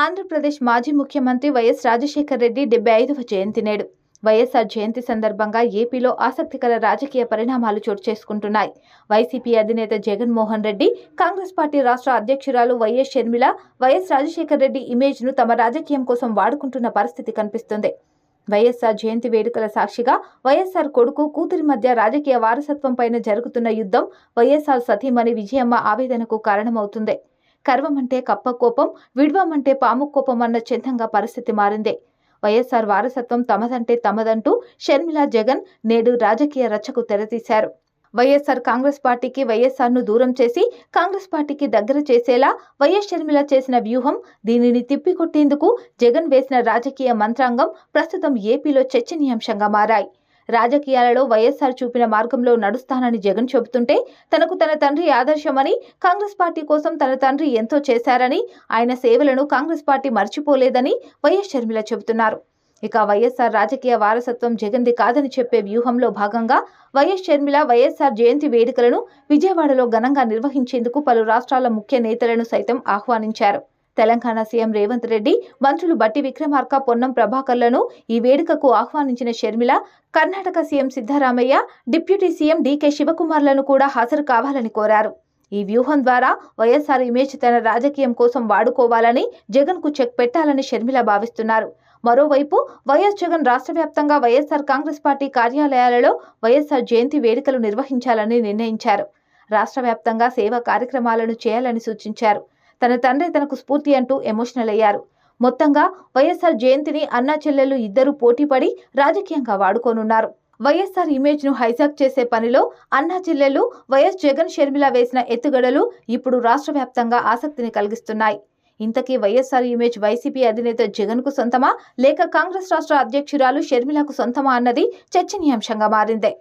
ఆంధ్రప్రదేశ్ మాజీ ముఖ్యమంత్రి వైఎస్ రాజశేఖర రెడ్డి డెబ్బై ఐదవ జయంతి నేడు. వైఎస్ఆర్ జయంతి సందర్భంగా ఏపీలో ఆసక్తికర రాజకీయ పరిణామాలు చోటు చేసుకుంటున్నాయి. వైసీపీ అధినేత జగన్మోహన్ రెడ్డి కాంగ్రెస్ పార్టీ రాష్ట్ర అధ్యక్షురాలు వైఎస్ షర్మిల వైఎస్ రాజశేఖర రెడ్డి ఇమేజ్ను తమ రాజకీయం కోసం వాడుకుంటున్న పరిస్థితి కనిపిస్తుంది. వైఎస్ఆర్ జయంతి వేడుకల సాక్షిగా వైఎస్ఆర్ కొడుకు కూతురి మధ్య రాజకీయ వారసత్వం పైన జరుగుతున్న యుద్ధం వైఎస్ఆర్ సతీమణి విజయమ్మ ఆవేదనకు కారణమవుతుంది. కర్వమంటే కప్ప కోపం విడ్వమంటే పాము కోపం అన్న చిహ్నంగా పరిస్థితి మారింది. వైఎస్ఆర్ వారసత్వం తమదంటే తమదంటూ షర్మిల జగన్ నేడు రాజకీయ రచ్చకు తెరతీశారు. వైఎస్ఆర్ కాంగ్రెస్ పార్టీకి వైఎస్ఆర్ను దూరం చేసి కాంగ్రెస్ పార్టీకి దగ్గర చేసేలా వైఎస్ షర్మిల చేసిన వ్యూహం దీనిని తిప్పికొట్టేందుకు జగన్ వేసిన రాజకీయ మంత్రాంగం ప్రస్తుతం ఏపీలో చర్చనీయాంశంగా మారాయి. రాజకీయాలలో వైఎస్ఆర్ చూపిన మార్గంలో నడుస్తానని జగన్ చెబుతుంటే తనకు తన తండ్రి ఆదర్శమని కాంగ్రెస్ పార్టీ కోసం తన తండ్రి ఎంతో చేశారని ఆయన సేవలను కాంగ్రెస్ పార్టీ మర్చిపోలేదని వైఎస్ షర్మిల చెబుతున్నారు. ఇక వైఎస్ఆర్ రాజకీయ వారసత్వం జగన్ది కాదని చెప్పే వ్యూహంలో భాగంగా వైఎస్ షర్మిల వైఎస్ఆర్ జయంతి వేడుకలను విజయవాడలో ఘనంగా నిర్వహించేందుకు పలు రాష్ట్రాల ముఖ్య నేతలను సైతం ఆహ్వానించారు. తెలంగాణ సీఎం రేవంత్ రెడ్డి మంత్రులు బట్టి విక్రమార్క పొన్నం ప్రభాకర్లను ఈ వేడుకకు ఆహ్వానించిన Sharmila Karnataka CM Siddaramaiah deputy CM DK శివకుమార్లను కూడా హాజరు కావాలని కోరారు. ఈ వ్యూహం ద్వారా వైఎస్ఆర్ ఇమేజ్ తన రాజకీయం కోసం వాడుకోవాలని జగన్కు చెక్ పెట్టాలని షర్మిల భావిస్తున్నారు. మరోవైపు వైఎస్ జగన్ రాష్ట్ర వ్యాప్తంగా వైఎస్ఆర్ కాంగ్రెస్ పార్టీ కార్యాలయాలలో వైఎస్ఆర్ జయంతి వేడుకలు నిర్వహించాలని నిర్ణయించారు. రాష్ట్ర వ్యాప్తంగా సేవా కార్యక్రమాలను చేయాలని సూచించారు. తన తండ్రి తనకు స్ఫూర్తి అంటూ ఎమోషనల్ అయ్యారు. మొత్తంగా వైఎస్ఆర్ జయంతిని అన్నా చెల్లెలు ఇద్దరు పోటీపడి రాజకీయంగా వాడుకోనున్నారు. వైఎస్ఆర్ ఇమేజ్ను హైజాక్ చేసే పనిలో అన్నా చెల్లెలు వైఎస్ జగన్ షర్మిల వేసిన ఎత్తుగడలు ఇప్పుడు రాష్ట్ర వ్యాప్తంగా ఆసక్తిని కలిగిస్తున్నాయి. ఇంతకీ వైఎస్ఆర్ ఇమేజ్ వైసీపీ అధినేత జగన్కు సొంతమా? లేక కాంగ్రెస్ రాష్ట్ర అధ్యక్షురాలు షర్మిలకు సొంతమా అన్నది చర్చనీయాంశంగా మారిందే.